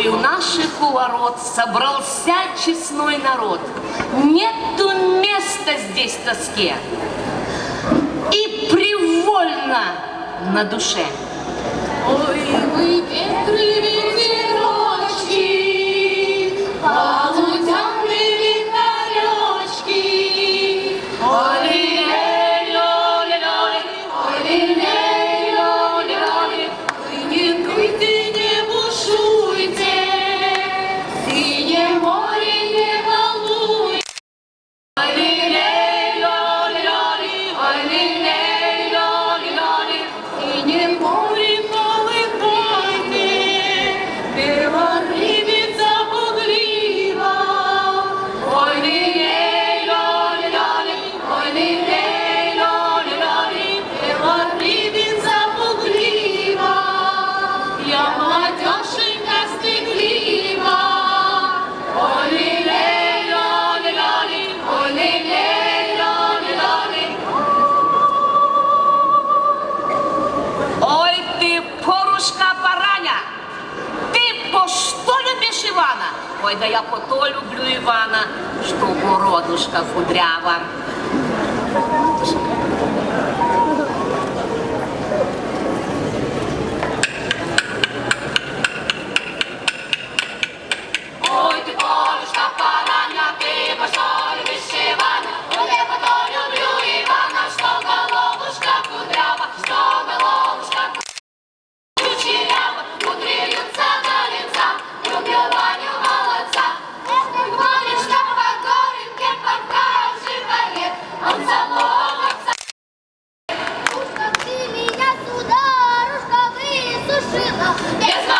порой у наших у ворот собрался честной народ. Нету места здесь тоске и привольно на душе. Ой, вы ветры, Ой, да я пото люблю Ивана, что уродушка кудрява. 나. 내가